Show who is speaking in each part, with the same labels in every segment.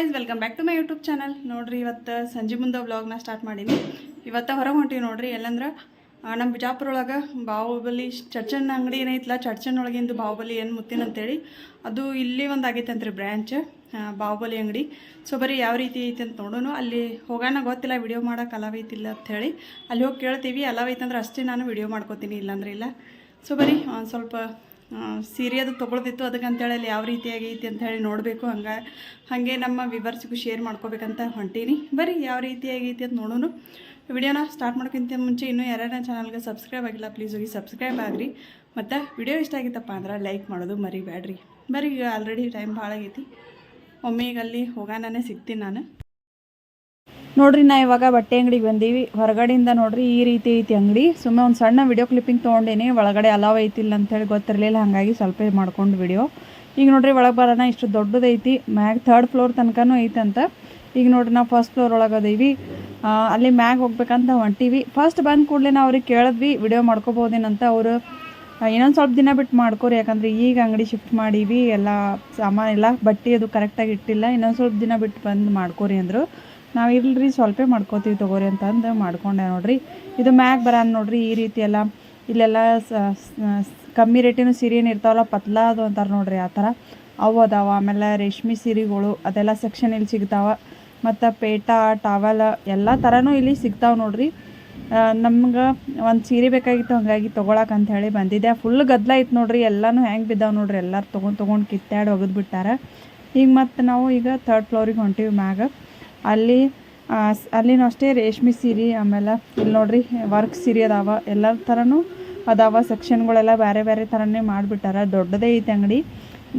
Speaker 1: Guys welcome back to my YouTube channel ನೋಡ್ರಿ, ಇವತ್ತು ಸಂಜೆ ಮುಂದೆ ವ್ಲಾಗ್ನ ಸ್ಟಾರ್ಟ್ ಮಾಡೀನಿ. ಇವತ್ತು ಹೊರಗೆ ಹೊಂಟೀವಿ ನೋಡಿರಿ, ಎಲ್ಲಂದ್ರೆ ನಮ್ಮ ಬಿಜಾಪುರ ಒಳಗೆ ಬಾಹುಬಲಿ ಚರ್ಚನ್ ಅಂಗಡಿ ಏನೈತಲ್ಲ ಚರ್ಚನ್ ಒಳಗಿಂದು ಬಾಹುಬಲಿ ಏನು ಮುತ್ತಿನ ಅಂತೇಳಿ, ಅದು ಇಲ್ಲಿ ಒಂದು ಆಗೈತೆ ಅಂತ್ರಿ ಬ್ರ್ಯಾಂಚ್ ಬಾಹುಬಲಿ ಅಂಗಡಿ. ಸೊ ಬರೀ ಯಾವ ರೀತಿ ಐತಿ ಅಂತ ನೋಡೋಣ ಅಲ್ಲಿ ಹೋಗೋಣ ಗೊತ್ತಿಲ್ಲ ವಿಡಿಯೋ ಮಾಡೋಕೆ ಅಲಾವ್ ಐತಿಲ್ಲ ಹೇಳಿ. ಅಲ್ಲಿ ಹೋಗಿ ಕೇಳ್ತೀವಿ. ಅಲಾವ್ ಐತಂದ್ರೆ ಅಷ್ಟೇ ನಾನು ವಿಡಿಯೋ ಮಾಡ್ಕೋತೀನಿ, ಇಲ್ಲಾಂದ್ರೆ ಇಲ್ಲ. ಸೊ ಬರೀ ಒಂದು ಸ್ವಲ್ಪ ಸೀರೆ ಅದು ತೊಗೊಳ್ದಿತ್ತು, ಅದಕ್ಕೆ ಅಂತೇಳಿ ಅಲ್ಲಿ ಯಾವ ರೀತಿಯಾಗಿ ಐತಿ ಅಂತ ಹೇಳಿ ನೋಡಬೇಕು ಹಂಗೆ. ಹಾಗೆ ನಮ್ಮ ವಿವರ್ಸಿಗೂ ಶೇರ್ ಮಾಡ್ಕೋಬೇಕಂತ ಹೊಂಟೀನಿ. ಬರೀ ಯಾವ ರೀತಿಯಾಗಿ ಐತಿ ಅಂತ ನೋಡೋಣ ವಿಡಿಯೋನ ಸ್ಟಾರ್ಟ್ ಮಾಡೋಕ್ಕಿಂತ ಮುಂಚೆ ಇನ್ನೂ ಯಾರ್ಯಾರ ಚಾನಲ್ಗೆ ಸಬ್ಸ್ಕ್ರೈಬ್ ಆಗಿಲ್ಲ ಪ್ಲೀಸ್ ಹೋಗಿ ಸಬ್ಸ್ಕ್ರೈಬ್ ಆಗಿರಿ ಮತ್ತು ವಿಡಿಯೋ ಇಷ್ಟ ಆಗಿತ್ತಪ್ಪ ಅಂದ್ರೆ ಲೈಕ್ ಮಾಡೋದು ಮರಿಬೇಡ್ರಿ ಬರೀ ಈಗ ಆಲ್ರೆಡಿ ಟೈಮ್ ಭಾಳ ಆಗೈತಿ. ಒಮ್ಮೆ ಈಗ ಅಲ್ಲಿ ಹೋಗಾನೇ ಸಿಗ್ತೀನಿ ನಾನು. ನೋಡ್ರಿ ನಾ ಇವಾಗ ಬಟ್ಟೆ ಅಂಗಡಿಗೆ ಬಂದೀವಿ. ಹೊರಗಡೆಯಿಂದ ನೋಡ್ರಿ ಈ ರೀತಿ ಐತಿ ಅಂಗಡಿ. ಸುಮ್ಮನೆ ಒಂದು ಸಣ್ಣ ವಿಡಿಯೋ ಕ್ಲಿಪ್ಪಿಂಗ್ ತೊಗೊಂಡೇನಿ. ಒಳಗಡೆ ಅಲಾವ್ ಐತಿಲ್ಲ ಅಂತೇಳಿ ಗೊತ್ತಿರಲಿಲ್ಲ. ಹಾಗಾಗಿ ಸ್ವಲ್ಪ ಮಾಡ್ಕೊಂಡು ವಿಡಿಯೋ ಈಗ ನೋಡ್ರಿ ಒಳಗೆ ಬರೋಣ, ಇಷ್ಟು ದೊಡ್ಡದೈತಿ ಮ್ಯಾಗ್ ಥರ್ಡ್ ಫ್ಲೋರ್ ತನಕನೂ ಐತಂತ ಈಗ ನೋಡ್ರಿ ನಾವು ಫಸ್ಟ್ ಫ್ಲೋರ್ ಒಳಗೆ ಅದೀವಿ. ಅಲ್ಲಿ ಮ್ಯಾಗ್ ಹೋಗ್ಬೇಕಂತ ಹೊಂಟೀವಿ. ಫಸ್ಟ್ ಬಂದ ಕೂಡಲೇ ನಾವು ಅವ್ರಿಗೆ ಕೇಳಿದ್ವಿ, ವಿಡಿಯೋ ಮಾಡ್ಕೋಬೋದೇನಂತ. ಅವರು ಇನ್ನೊಂದು ಸ್ವಲ್ಪ ದಿನ ಬಿಟ್ಟು ಮಾಡ್ಕೋರಿ. ಯಾಕಂದ್ರೆ ಈಗ ಅಂಗಡಿ ಶಿಫ್ಟ್ ಮಾಡೀವಿ. ಎಲ್ಲ ಸಾಮಾನೆಲ್ಲ ಬಟ್ಟೆ ಅದು ಕರೆಕ್ಟಾಗಿ ಇಟ್ಟಿಲ್ಲ. ಇನ್ನೊಂದು ಸ್ವಲ್ಪ ದಿನ ಬಿಟ್ಟು ಬಂದು ಮಾಡ್ಕೋರಿ ಅಂದರು. ನಾವು ಇಲ್ರಿ ಸ್ವಲ್ಪ ಮಾಡ್ಕೋತೀವಿ ತಗೋರಿ ಅಂತ ಅಂದು ಮಾಡ್ಕೊಂಡೆ ನೋಡ್ರಿ. ಇದು ಮ್ಯಾಗ ಬರ ನೋಡ್ರಿ, ಈ ರೀತಿ ಎಲ್ಲ ಇಲ್ಲೆಲ್ಲ ಕಮ್ಮಿ ರೇಟಿನೂ ಸೀರೆ ಏನು ಇರ್ತಾವಲ್ಲ, ಪತ್ಲಾ ಅದು ಅಂತಾರೆ ನೋಡ್ರಿ ಆ ಥರ. ಅವು ಅದಾವ, ಆಮೇಲೆ ರೇಷ್ಮೆ ಸೀರೆಗಳು, ಅದೆಲ್ಲ ಸೆಕ್ಷನ್ ಇಲ್ಲಿ ಸಿಗ್ತಾವೆ. ಮತ್ತು ಪೇಟ, ಟಾವಲ್, ಎಲ್ಲ ಥರನೂ ಇಲ್ಲಿ ಸಿಗ್ತಾವೆ ನೋಡ್ರಿ. ನಮ್ಗೆ ಒಂದು ಸೀರೆ ಬೇಕಾಗಿತ್ತು, ಹಾಗಾಗಿ ತೊಗೊಳಕ್ಕೆ ಅಂತ ಹೇಳಿ ಬಂದಿದ್ದೆ. ಫುಲ್ ಗದ್ದಲ ಐತೆ ನೋಡ್ರಿ, ಎಲ್ಲನೂ ಹೆಂಗೆ ಬಿದ್ದಾವೆ ನೋಡ್ರಿ. ಎಲ್ಲರೂ ತೊಗೊಂಡು ತೊಗೊಂಡು ಕಿತ್ತಾಡಿ ಒಗೆದು ಬಿಟ್ಟಾರ. ಈಗ ಮತ್ತು ನಾವು ಈಗ ಥರ್ಡ್ ಫ್ಲೋರಿಗೆ ಹೊಂಟೀವಿ ಮ್ಯಾಗ. ಅಲ್ಲಿ ಅಲ್ಲಿನೂ ಅಷ್ಟೇ ರೇಷ್ಮೆ ಸೀರೆ, ಆಮೇಲೆ ಇಲ್ಲಿ ನೋಡ್ರಿ ವರ್ಕ್ ಸೀರೆ ಅದಾವ. ಎಲ್ಲ ಥರನೂ ಅದಾವ. ಸೆಕ್ಷನ್ಗಳೆಲ್ಲ ಬೇರೆ ಬೇರೆ ಥರನೇ ಮಾಡಿಬಿಟ್ಟಾರ. ದೊಡ್ಡದೇ ಐತೆ ಅಂಗಡಿ.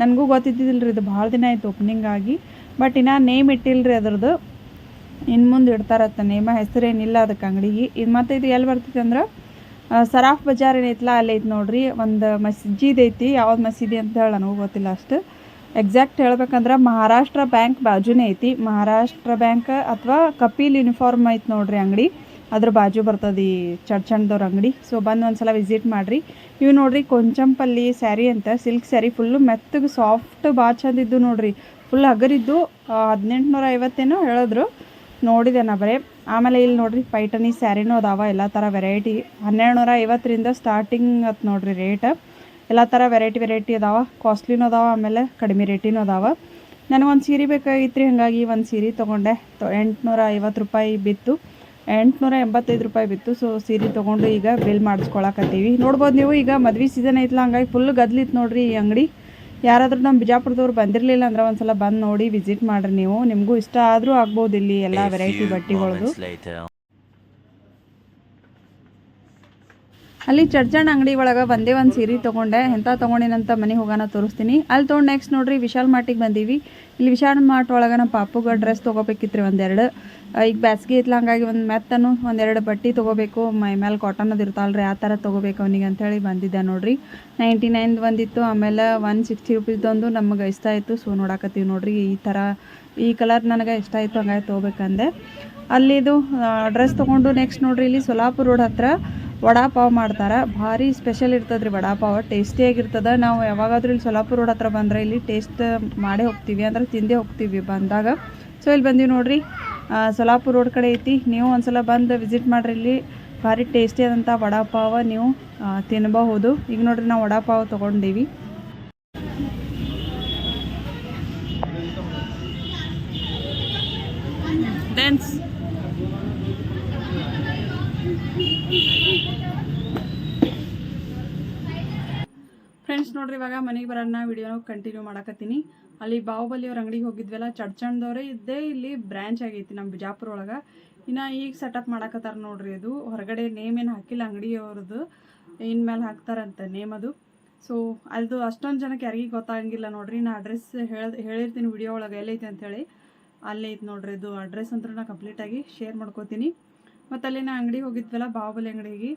Speaker 1: ನನಗೂ ಗೊತ್ತಿದ್ದಿಲ್ಲ ರೀ ಇದು ಭಾಳ ದಿನ ಆಯ್ತು ಓಪನಿಂಗ್ ಆಗಿ. ಬಟ್ ಇನ್ನು ನೇಮ್ ಇಟ್ಟಿಲ್ರಿ ಅದ್ರದ್ದು. ಇನ್ನು ಮುಂದೆ ಇಡ್ತಾರತ್ತ ನೇಮ ಹೆಸರೇನಿಲ್ಲ ಅದಕ್ಕೆ ಅಂಗಡಿಗೆ. ಇದು ಮತ್ತೆ ಇದು ಎಲ್ಲಿ ಬರ್ತೈತೆ ಅಂದ್ರೆ ಸರಾಫ್ ಬಜಾರ್ ಏನೈತಲ್ಲ ಅಲ್ಲೈತೆ ನೋಡ್ರಿ. ಒಂದು ಮಸೀದಿ ಐತಿ ಯಾವ್ದು ಮಸೀದಿ ಅಂತ ಹೇಳಿ ನನಗೂ ಗೊತ್ತಿಲ್ಲ ಅಷ್ಟು. ಎಕ್ಸಾಕ್ಟ್ ಹೇಳ್ಬೇಕಂದ್ರೆ ಮಹಾರಾಷ್ಟ್ರ ಬ್ಯಾಂಕ್ ಬಾಜುನೇ ಐತಿ. ಮಹಾರಾಷ್ಟ್ರ ಬ್ಯಾಂಕ್ ಅಥವಾ ಕಪಿಲ್ ಯೂನಿಫಾರ್ಮ್ ಐತೆ ನೋಡ್ರಿ ಅಂಗಡಿ. ಅದ್ರ ಬಾಜು ಬರ್ತದೆ ಈ ಚಡ್ಚಣ್ದವ್ರ ಅಂಗಡಿ. ಸೊ ಬಂದು ಒಂದ್ಸಲ ವಿಸಿಟ್ ಮಾಡಿರಿ. ಇವು ನೋಡ್ರಿ ಕೊಂಚಂಪಲ್ಲಿ ಸ್ಯಾರಿ ಅಂತ ಸಿಲ್ಕ್ ಸ್ಯಾರಿ ಫುಲ್ಲು ಮೆತ್ತಗೆ ಸಾಫ್ಟ್ ಭಾಳ ಚಂದ ನೋಡ್ರಿ. ಫುಲ್ ಹಗರಿದ್ದು ಹದಿನೆಂಟುನೂರ ಐವತ್ತೇನೋ ಹೇಳಿದ್ರು. ನೋಡಿದೆ ನಾ ಬರೇ. ಆಮೇಲೆ ಇಲ್ಲಿ ನೋಡ್ರಿ ಪೈಟನಿ ಸ್ಯಾರಿನೂ ಅದಾವ, ಎಲ್ಲ ಥರ ವೆರೈಟಿ ಹನ್ನೆರಡು ನೂರ ಐವತ್ತರಿಂದ ಸ್ಟಾರ್ಟಿಂಗ್ ಅತ್ ನೋಡ್ರಿ ರೇಟ್ ಎಲ್ಲ ಥರ ವೆರೈಟಿ ವೆರೈಟಿ ಅದಾವ. ಕಾಸ್ಟ್ಲಿನೂ ಅದಾವ ಆಮೇಲೆ ಕಡಿಮೆ ರೇಟಿನೂ ಅದಾವ. ನನಗೊಂದು ಸೀರೆ ಬೇಕಾಗಿತ್ತು ರೀ ಹಾಗಾಗಿ ಒಂದು ಸೀರೆ ತೊಗೊಂಡೆ. ಎಂಟುನೂರ ಐವತ್ತು ರೂಪಾಯಿ ಬಿತ್ತು. ಎಂಟುನೂರ ಎಂಬತ್ತೈದು ರೂಪಾಯಿ ಬಿತ್ತು. ಸೊ ಸೀರೆ ತೊಗೊಂಡು ಈಗ ಬಿಲ್ ಮಾಡಿಸ್ಕೊಳಕತ್ತೀವಿ. ನೋಡ್ಬೋದು ನೀವು ಈಗ ಮದ್ವೆ ಸೀಸನ್ ಐತಲ್ಲ ಹಂಗಾಗಿ ಫುಲ್ ಗದ್ಲಿತ್ತು ನೋಡ್ರಿ ಈ ಅಂಗಡಿ. ಯಾರಾದರೂ ನಮ್ಮ ಬಿಜಾಪುರದವ್ರು ಬಂದಿರಲಿಲ್ಲ ಅಂದ್ರೆ ಒಂದ್ಸಲ ಬಂದು ನೋಡಿ ವಿಸಿಟ್ ಮಾಡ್ರಿ ನೀವು. ನಿಮಗೂ ಇಷ್ಟ ಆದರೂ ಆಗ್ಬೋದು ಇಲ್ಲಿ ಎಲ್ಲ ವೆರೈಟಿ ಬಟ್ಟೆಗಳದು. ಅಲ್ಲಿ ಚರ್ಚಣ್ಣ ಅಂಗಡಿ ಒಳಗೆ ಒಂದೇ ಒಂದು ಸೀರೆ ತೊಗೊಂಡೆ. ಎಂಥ ತೊಗೊಂಡಿನಂತ ಮನೆಗೆ ಹೋಗೋಣ ತೋರಿಸ್ತೀನಿ. ಅಲ್ಲಿ ತೊಗೊಂಡು ನೆಕ್ಸ್ಟ್ ನೋಡಿರಿ ವಿಶಾಲ್ ಮಾರ್ಟಿಗೆ ಬಂದೀವಿ. ಇಲ್ಲಿ ವಿಶಾಲ್ ಮಾರ್ಟ್ ಒಳಗೆ ನಮ್ಮ ಪಾಪುಗೆ ಡ್ರೆಸ್ ತೊಗೋಬೇಕಿತ್ತು ಒಂದೆರಡು. ಈಗ ಬ್ಯಾಸ್ಗೆ ಇತ್ತಲ್ಲ ಹಂಗಾಗಿ ಒಂದು ಮೆತ್ತನು, ಒಂದೆರಡು ಬಟ್ಟೆ ತೊಗೋಬೇಕು. ಮೈ ಮೇಲೆ ಕಾಟನ್ ಅದು ಇರ್ತಾವಲ್ರಿ, ಆ ಥರ ತೊಗೋಬೇಕು ಅವನಿಗೆ ಅಂಥೇಳಿ ಬಂದಿದ್ದೆ ನೋಡಿರಿ. ನೈಂಟಿ ನೈನ್ದು ಬಂದಿತ್ತು, ಆಮೇಲೆ ಒನ್ ಸಿಕ್ಸ್ಟಿ ರುಪೀಸ್ದೊಂದು ನಮಗೆ ಇಷ್ಟ ಆಯಿತು. ಸೊ ನೋಡಾಕತ್ತೀವಿ ನೋಡಿರಿ ಈ ಥರ ಈ ಕಲರ್ ನನಗೆ ಇಷ್ಟ ಆಯಿತು, ಹಂಗಾಗಿ ತೊಗೋಬೇಕಂದೆ. ಅಲ್ಲಿದು ಡ್ರೆಸ್ ತೊಗೊಂಡು ನೆಕ್ಸ್ಟ್ ನೋಡ್ರಿ ಇಲ್ಲಿ ಸೊಲಾಪುರ ರೋಡ್ ಹತ್ರ. ವಡಾಪಾವ್ ಮಾಡ್ತಾರೆ. ಭಾರಿ ಸ್ಪೆಷಲ್ ಇರ್ತದೆ ರೀ ವಡಾಪಾವ್ ಟೇಸ್ಟಿಯಾಗಿರ್ತದೆ ನಾವು ಯಾವಾಗಾದ್ರೂ ಇಲ್ಲಿ ಸೊಲಾಪುರ ರೋಡ್ ಹತ್ರ ಬಂದರೆ ಇಲ್ಲಿ ಟೇಸ್ಟ್ ಮಾಡೇ ಹೋಗ್ತೀವಿ. ಅಂದ್ರೆ ತಿಂದೇ ಹೋಗ್ತೀವಿ ಬಂದಾಗ. ಸೊ ಇಲ್ಲಿ ಬಂದೀವಿ ನೋಡಿರಿ. ಸೊಲಾಪುರ ರೋಡ್ ಕಡೆ ಐತಿ. ನೀವು ಒಂದ್ಸಲ ಬಂದು ವಿಸಿಟ್ ಮಾಡ್ರಿ ಇಲ್ಲಿ. ಭಾರಿ ಟೇಸ್ಟಿ ಆದಂಥ ವಡಾಪಾವ ನೀವು ತಿನ್ನಬಹುದು ಈಗ ನೋಡ್ರಿ ನಾವು ವಡಾಪಾವ್ ತೊಗೊಂಡೀವಿ. ಡ್ಯಾನ್ಸ್ ಫ್ರೆಂಡ್ಸ್ ನೋಡ್ರಿ, ಇವಾಗ ಮನೆಗೆ ಬರೋಣ ವಿಡಿಯೋನ ಕಂಟಿನ್ಯೂ ಮಾಡಕತ್ತೀನಿ. ಅಲ್ಲಿ ಬಾಹುಬಲಿ ಅವ್ರ ಅಂಗಡಿಗೆ ಹೋಗಿದ್ವಲ್ಲ ಚಡ್ಚಣ್ದವ್ರೆ ಇದ್ದೇ ಇಲ್ಲಿ ಬ್ರ್ಯಾಂಚ್ ಆಗೈತಿ ನಮ್ಮ ಬಿಜಾಪುರ ಒಳಗೆ. ಇನ್ನು ಈಗ ಸೆಟಪ್ ಮಾಡಕತ್ತಾರ ನೋಡ್ರಿ ಅದು. ಹೊರಗಡೆ ನೇಮ್ ಏನು ಹಾಕಿಲ್ಲ ಅಂಗಡಿಯವ್ರದ್ದು ಇನ್ಮೇಲೆ ಹಾಕ್ತಾರಂತ ನೇಮ್ ಅದು. ಸೊ ಅದು ಅಷ್ಟೊಂದು ಜನಕ್ಕೆ ಯಾರಿಗೆ ಗೊತ್ತಾಗಂಗಿಲ್ಲ ನೋಡ್ರಿ. ನಾ ಅಡ್ರೆಸ್ ಹೇಳಿ, ಹೇಳಿರ್ತೀನಿ ವಿಡಿಯೋ ಒಳಗೆ ಎಲ್ಲೈತೆ ಅಂಥೇಳಿ ಅಲ್ಲೇ ಐತೆ ನೋಡ್ರಿ ಅದು. ಅಡ್ರೆಸ್ ಅಂತ ನಾನು ಕಂಪ್ಲೀಟಾಗಿ ಶೇರ್ ಮಾಡ್ಕೋತೀನಿ. ಮತ್ತು ನಾ ಅಂಗಡಿಗೆ ಹೋಗಿದ್ವಲ್ಲ ಬಾಹುಬಲಿ ಅಂಗಡಿಗೆ.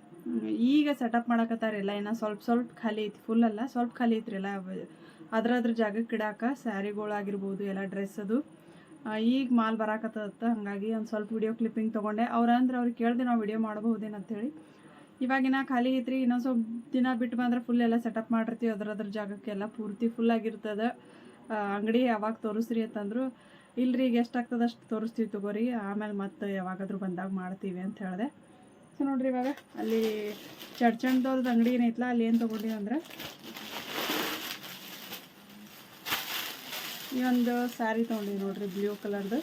Speaker 1: ಈಗ ಸೆಟಪ್ ಮಾಡಕತ್ತಾರಿಲ್ಲ ಇನ್ನು ಸ್ವಲ್ಪ ಸ್ವಲ್ಪ ಖಾಲಿ ಐತಿ ಫುಲ್ ಅಲ್ಲ, ಸ್ವಲ್ಪ ಖಾಲಿ ಐತ್ರಿ ಎಲ್ಲ. ಅದ್ರ ಅದ್ರ ಜಾಗಕ್ಕೆ ಇಡಾಕ ಸ್ಯಾರಿಗಳಾಗಿರ್ಬೋದು, ಎಲ್ಲ ಡ್ರೆಸ್ ಅದು. ಈಗ ಮಾಲ್ ಬರಾಕತ್ತದತ್ತ, ಹಾಗಾಗಿ ಒಂದು ಸ್ವಲ್ಪ ವಿಡಿಯೋ ಕ್ಲಿಪ್ಪಿಂಗ್ ತೊಗೊಂಡೆ. ಅವ್ರ ಅಂದ್ರೆ ಅವ್ರಿಗೆ ಕೇಳಿದೆ ನಾವು ವಿಡಿಯೋ ಮಾಡಬಹುದೇನಂತೇಳಿ. ಇವಾಗಿನ ಖಾಲಿ ಐತ್ರಿ ಇನ್ನೊಂದು ಸ್ವಲ್ಪ ದಿನ ಬಿಟ್ಟು ಬಂದ್ರೆ ಫುಲ್ ಎಲ್ಲ ಸೆಟಪ್ ಮಾಡಿರ್ತೀವಿ ಅದ್ರ ಅದ್ರ ಜಾಗಕ್ಕೆಲ್ಲ ಪೂರ್ತಿ ಫುಲ್ ಆಗಿರ್ತದೆ. ಅಂಗಡಿ ಯಾವಾಗ ತೋರಿಸ್ರಿ ಅಂತಂದ್ರು ಇಲ್ರಿ, ಈಗ ಎಷ್ಟಾಗ್ತದೆ ಅಷ್ಟು ತೋರಿಸ್ತೀವಿ ತಗೋರಿ. ಆಮೇಲೆ ಮತ್ತೆ ಯಾವಾಗಾದ್ರೂ ಬಂದಾಗ ಮಾಡ್ತೀವಿ ಅಂತ ಹೇಳಿದೆ. ಸೊ ನೋಡ್ರಿ ಇವಾಗ ಅಲ್ಲಿ ಚಡ್ಚಣ್ದವ್ರದ್ದು ಅಂಗಡಿ ಏನೈತಲ್ಲ ಅಲ್ಲಿ ಏನು ತೊಗೊಂಡಿವಿ ಅಂದ್ರೆ ಈ ಒಂದು ಸ್ಯಾರಿ ತೊಗೊಂಡಿವಿ ನೋಡ್ರಿ, ಬ್ಲೂ ಕಲರ್ದು.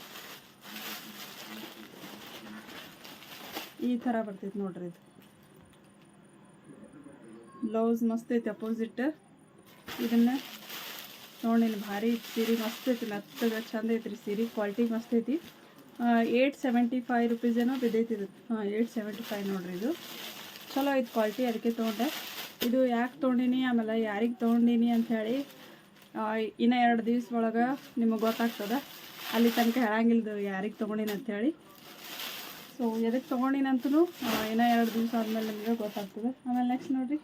Speaker 1: ಈ ಥರ ಬರ್ತೈತೆ ನೋಡ್ರಿ ಇದು. ಬ್ಲೌಸ್ ಮಸ್ತ್ ಐತೆ, ಅಪೋಸಿಟ್. ಇದನ್ನ ನೋಡಿ ಭಾರಿ ಸೀರೆ ಮಸ್ತ್ ಐತಿ, ಮೆತ್ತಗೆ, ಚಂದ ಐತ್ರಿ ಸೀರೆ ಕ್ವಾಲಿಟಿ ಮಸ್ತ್ ಐತಿ. ಏಯ್ಟ್ ಸೆವೆಂಟಿ ಫೈವ್ ರುಪೀಸ್ ಏನೋ ಬಿದ್ದೈತಿ ಇದು. ಹಾಂ ಏಯ್ಟ್ ಸೆವೆಂಟಿ ಫೈವ್ ನೋಡ್ರಿ ಇದು. ಚಲೋ ಐತಿ ಕ್ವಾಲಿಟಿ ಅದಕ್ಕೆ ತೊಗೊಂಡೆ. ಇದು ಯಾಕೆ ತೊಗೊಂಡಿನಿ, ಆಮೇಲೆ ಯಾರಿಗೆ ತೊಗೊಂಡಿನಿ ಅಂಥೇಳಿ ಇನ್ನು ಎರಡು ದಿವ್ಸ ಒಳಗೆ ನಿಮಗೆ ಗೊತ್ತಾಗ್ತದೆ. ಅಲ್ಲಿ ತನಕ ಹೇಳಂಗಿಲ್ದು ಯಾರಿಗೆ ತೊಗೊಂಡಿನಿ ಅಂಥೇಳಿ ಸೊ ಎದಕ್ಕೆ ತೊಗೊಂಡಿನಂತೂ ಇನ್ನೂ ಎರಡು ದಿವಸ ಆದಮೇಲೆ ನಿಮಗೆ ಗೊತ್ತಾಗ್ತದೆ. ಆಮೇಲೆ ನೆಕ್ಸ್ಟ್ ನೋಡಿರಿ.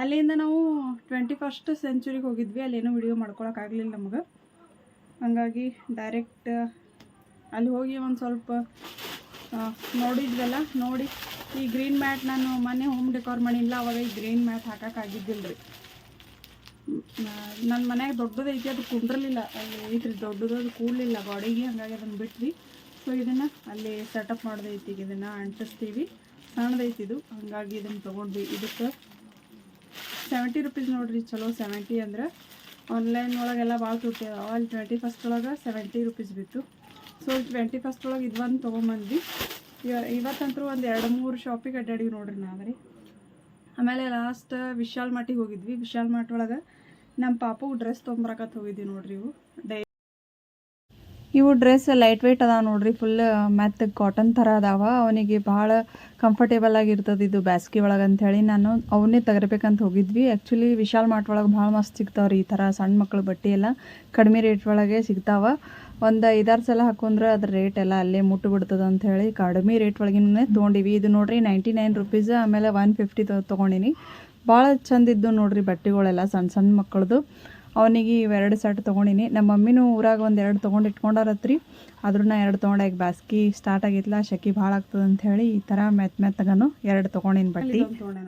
Speaker 1: ಅಲ್ಲಿಂದ ನಾವು ಟ್ವೆಂಟಿ ಫಸ್ಟ್ ಸೆಂಚುರಿಗೆ ಹೋಗಿದ್ವಿ. ಅಲ್ಲೇನೂ ವಿಡಿಯೋ ಮಾಡ್ಕೊಳಕ್ಕಾಗಲಿಲ್ಲ ನಮಗೆ. ಹಾಗಾಗಿ ಡೈರೆಕ್ಟ್ ಅಲ್ಲಿ ಹೋಗಿ ಒಂದು ಸ್ವಲ್ಪ ನೋಡಿದ್ವಲ್ಲ, ನೋಡಿ. ಈ ಗ್ರೀನ್ ಮ್ಯಾಟ್ ನಾನು ಮನೆ ಹೋಮ್ ಡೆಕೋರ್ ಮಾಡಿಲ್ಲ ಅವಾಗ ಈ ಗ್ರೀನ್ ಮ್ಯಾಟ್ ಹಾಕೋಕ್ಕಾಗಿದ್ದಿಲ್ಲ ರೀ ನನ್ನ ಮನೆಯಾಗ ದೊಡ್ಡದೈತಿ ಅದು ಕುಂಡ್ರಲಿಲ್ಲ ಅಲ್ಲಿ ಐತ್ರಿ, ದೊಡ್ಡದು, ಅದು ಕೂಡಲಿಲ್ಲ ಬಾಡಿಗೆ ಹಾಗಾಗಿ ಅದನ್ನು ಬಿಟ್ವಿ. ಸೊ ಇದನ್ನು ಅಲ್ಲಿ ಸೆಟಪ್ ಮಾಡೋದೈತಿ, ಇದನ್ನು ಅಂಟಿಸ್ತೀವಿ. ಸಣ್ಣದೈತಿ ಇದು. ಹಾಗಾಗಿ ಇದನ್ನು ತೊಗೊಂಡ್ವಿ. ಇದಕ್ಕೆ ಸೆವೆಂಟಿ ರುಪೀಸ್ ನೋಡ್ರಿ, ಚಲೋ ಸೆವೆಂಟಿ ಅಂದ್ರೆ ಆನ್ಲೈನ್ ಒಳಗೆಲ್ಲ ಭಾಳ ತುಟ್ಟಿ ಅದಾವ. ಅಲ್ಲಿ ಟ್ವೆಂಟಿ ಫಸ್ಟ್ ಒಳಗೆ ಸೆವೆಂಟಿ ರುಪೀಸ್ ಬಿತ್ತು. ಸೊ ಟ್ವೆಂಟಿ ಫಸ್ಟ್ ಒಳಗೆ ಇದು ಒಂದು ತೊಗೊಂಬಂದ್ವಿ. ಇವ- ಇವತ್ತಂತೂ ಒಂದು ಎರಡು ಮೂರು ಶಾಪಿಗೆ ಅಡ್ಡಾಡಿವಿ ನೋಡ್ರಿ ನಾವ್ರಿ ಆಮೇಲೆ ಲಾಸ್ಟ್ ವಿಶಾಲ್ ಮಾಟಿಗೆ ಹೋಗಿದ್ವಿ. ವಿಶಾಲ್ ಮಾಟ್ ಒಳಗೆ ನಮ್ಮ ಪಾಪಗೆ ಡ್ರೆಸ್ ತೊಗೊಂಬರಕತ್ತು ಹೋಗಿದ್ವಿ ನೋಡ್ರಿ ಇವು. ಡೈ ಇವು ಡ್ರೆಸ್ ಲೈಟ್ ವೆಯ್ಟ್ ಅದಾವ ನೋಡ್ರಿ ಫುಲ್ ಮ್ಯಾತ್ ಕಾಟನ್ ಥರ ಅದಾವ. ಅವನಿಗೆ ಭಾಳ ಕಂಫರ್ಟೇಬಲ್ ಆಗಿರ್ತದೆ ಇದು ಬ್ಯಾಸ್ಗೆ ಒಳಗೆ ಅಂಥೇಳಿ ನಾನು ಅವನ್ನೇ ತಗರ್ಬೇಕಂತ ಹೋಗಿದ್ವಿ. ಆ್ಯಕ್ಚುಲಿ ವಿಶಾಲ್ ಮಾರ್ಟ್ ಒಳಗೆ ಭಾಳ ಮಸ್ತ್ ಸಿಗ್ತಾವ್ರಿ ಈ ಥರ ಸಣ್ಣ ಮಕ್ಕಳು ಬಟ್ಟೆ ಎಲ್ಲ. ಕಡಿಮೆ ರೇಟ್ ಒಳಗೆ ಸಿಗ್ತಾವ. ಒಂದು ಐದಾರು ಸಲ ಹಾಕೊಂಡ್ರೆ ಅದ್ರ ರೇಟ್ ಎಲ್ಲ ಅಲ್ಲೇ ಮುಟ್ಟು ಬಿಡ್ತದೆ ಅಂತ ಹೇಳಿ ಕಡಿಮೆ ರೇಟ್ ಒಳಗಿನೇ ತೊಗೊಂಡಿವಿ. ಇದು ನೋಡ್ರಿ ನೈಂಟಿ ನೈನ್ ರುಪೀಸ್ ಆಮೇಲೆ ಒನ್ ಫಿಫ್ಟಿ ತೊಗೊಂಡಿನಿ. ಭಾಳ ಚಂದ ಇದ್ದು ನೋಡ್ರಿ ಬಟ್ಟೆಗಳೆಲ್ಲ ಸಣ್ಣ ಸಣ್ಣ ಮಕ್ಕಳದು ಅವನಿಗೆ ಇವೆರಡು ಸೆಟ್ ತೊಗೊಂಡಿನಿ. ನಮ್ಮ ಮಮ್ಮಿನೂ ಊರಾಗ ಒಂದು ಎರಡು ತೊಗೊಂಡು ಇಟ್ಕೊಂಡಾರತ್ರಿ. ಅದ್ರನ್ನ ಎರಡು ತೊಗೊಂಡೆ ಬ್ಯಾಸ್ಗೆ ಸ್ಟಾರ್ಟ್ ಆಗಿತ್ತಲ್ಲ ಶೆಕೆ ಭಾಳ ಆಗ್ತದೆ ಅಂತ ಹೇಳಿ ಈ ಥರ ಮೆತ್ತ ಮೆತ್ತಗನು ಎರಡು ತೊಗೊಂಡಿನಿ ಬಟ್ಟೆ. ತೊಗೊಂಡೆ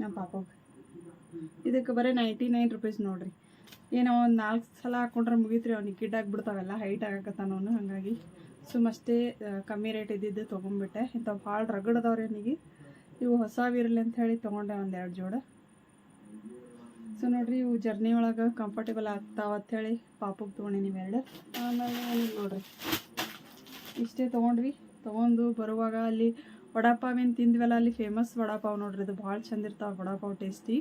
Speaker 1: ನಮ್ಮ ಪಾಪ ಇದಕ್ಕೆ ಬರೀ ನೈಂಟಿ ನೈನ್ ರುಪೀಸ್ ನೋಡ್ರಿ. ಏನೋ ಒಂದು ನಾಲ್ಕು ಸಲ ಹಾಕೊಂಡ್ರೆ ಮುಗೀತ್ರಿ ಅವ್ನಿಗೆ ಕಿಡ್ ಆಗಿಬಿಡ್ತಾವೆಲ್ಲ ಹೈಟ್ ಆಗಕತ್ತಾನ ಅವನು, ಹಾಗಾಗಿ ಸುಮ್ಮಷ್ಟೇ ಅಷ್ಟೇ ಕಮ್ಮಿ ರೇಟ್ ಇದ್ದಿದ್ದು ತೊಗೊಂಡ್ಬಿಟ್ಟೆ ಇಂಥವು ಭಾಳ ರಗಡದವ್ರಿ ಅವನಿಗೆ. ಇವು ಹೊಸವಿರಲಿ ಅಂತ ಹೇಳಿ ತೊಗೊಂಡೆ ಒಂದು ಎರಡು ಜೋಡ. ಸೊ ನೋಡ್ರಿ, ಇವು ಜರ್ನಿ ಒಳಗೆ ಕಂಫರ್ಟೇಬಲ್ ಆಗ್ತಾವ ಅಂಥೇಳಿ ಪಾಪಗೆ ತೊಗೊಂಡಿನಿ ಎರಡು. ಆಮೇಲೆ ನೋಡ್ರಿ. ಇಷ್ಟೇ ತೊಗೊಂಡ್ವಿ. ತೊಗೊಂಡು ಬರುವಾಗ ಅಲ್ಲಿ ವಡಾಪಾವ್ ಏನು ತಿಂದ್ವಲ್ಲ, ಅಲ್ಲಿ ಫೇಮಸ್ ವಡಾಪಾವ್ ನೋಡ್ರಿ ಇದು ಭಾಳ ಚಂದ ಇರ್ತಾವೆ ವಡಾಪಾವ್ ಟೇಸ್ಟಿ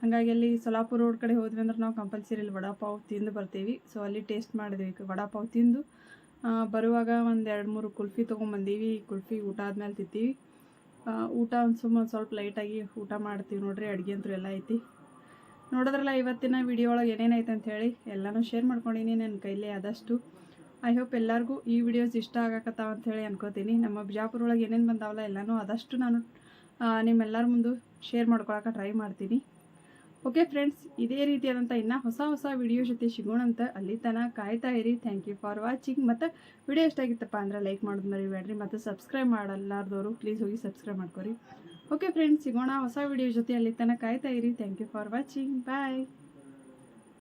Speaker 1: ಹಾಗಾಗಿ ಅಲ್ಲಿ ಸೊಲಾಪುರ ರೋಡ್ ಕಡೆ ಹೋದ್ವಿ ಅಂದ್ರೆ ನಾವು ಕಂಪಲ್ಸರಿ ಇಲ್ಲಿ ವಡಾಪಾವ್ ತಿಂದು ಬರ್ತೀವಿ. ಸೊ ಅಲ್ಲಿ ಟೇಸ್ಟ್ ಮಾಡಿದ್ವಿ ವಡಾಪಾವ್ ತಿಂದು. ಬರುವಾಗ ಒಂದು ಎರಡು ಮೂರು ಕುಲ್ಫಿ ತೊಗೊಂಬಂದೀವಿ ಕುಲ್ಫಿ ಊಟ ಆದ್ಮೇಲೆ ತಿಂತೀವಿ. ಊಟ ಒಂದು ಸುಮ್ಮ ಒಂದ್ ಸ್ವಲ್ಪ ಲೈಟಾಗಿ ಊಟ ಮಾಡ್ತೀವಿ ನೋಡ್ರಿ, ಅಡುಗೆ ಅಂತೂ ಎಲ್ಲ ಐತಿ. ನೋಡಿದ್ರಲ್ಲ, ಇವತ್ತಿನ ವಿಡಿಯೋ ಒಳಗೆ ಏನೇನೈತೆ ಹೇಳಿ ಎಲ್ಲನೂ ಶೇರ್ ಮಾಡ್ಕೊಂಡಿನಿ ನನ್ನ ಕೈಲಿ ಆದಷ್ಟು. ಐ ಹೋಪ್ ಎಲ್ಲರಿಗೂ ಈ ವಿಡಿಯೋಸ್ ಇಷ್ಟ ಆಗಕತ್ತಾವ ಅಂತ ಹೇಳಿ ಅನ್ಕೋತೀನಿ. ನಮ್ಮ ಬಿಜಾಪುರ ಒಳಗೆ ಏನೇನು ಬಂದಾವಲ್ಲ ಎಲ್ಲನೂ ಆದಷ್ಟು ನಾನು ನಿಮ್ಮೆಲ್ಲರ ಮುಂದೆ ಶೇರ್ ಮಾಡ್ಕೊಳಕ್ಕೆ ಟ್ರೈ ಮಾಡ್ತೀನಿ. ಓಕೆ ಫ್ರೆಂಡ್ಸ್ ಇದೇ ರೀತಿಯಾದಂಥ ಇನ್ನೂ ಹೊಸ ಹೊಸ ವಿಡಿಯೋ ಜೊತೆ ಸಿಗೋಣಂತ ಅಲ್ಲಿ ತನಕ ಕಾಯ್ತಾ ಇರಿ. ಥ್ಯಾಂಕ್ ಯು ಫಾರ್ ವಾಚಿಂಗ್ ಮತ್ತು ವಿಡಿಯೋ ಎಷ್ಟಾಗಿತ್ತಪ್ಪ ಅಂದರೆ ಅಂದ್ರೆ ಲೈಕ್ ಮಾಡೋದು ಮರಿಬೇಡ್ರಿ. ಮತ್ತು ಸಬ್ಸ್ಕ್ರೈಬ್ ಮಾಡಲಾರ್ದವರು ಪ್ಲೀಸ್ ಹೋಗಿ ಸಬ್ಸ್ಕ್ರೈಬ್ ಮಾಡ್ಕೊರಿ. ಓಕೆ ಫ್ರೆಂಡ್ಸ್ ಸಿಗೋಣ ಹೊಸ ವಿಡಿಯೋ ಜೊತೆ ಅಲ್ಲಿ ತನಕ ಕಾಯ್ತಾ ಇರಿ. Thank you for watching bye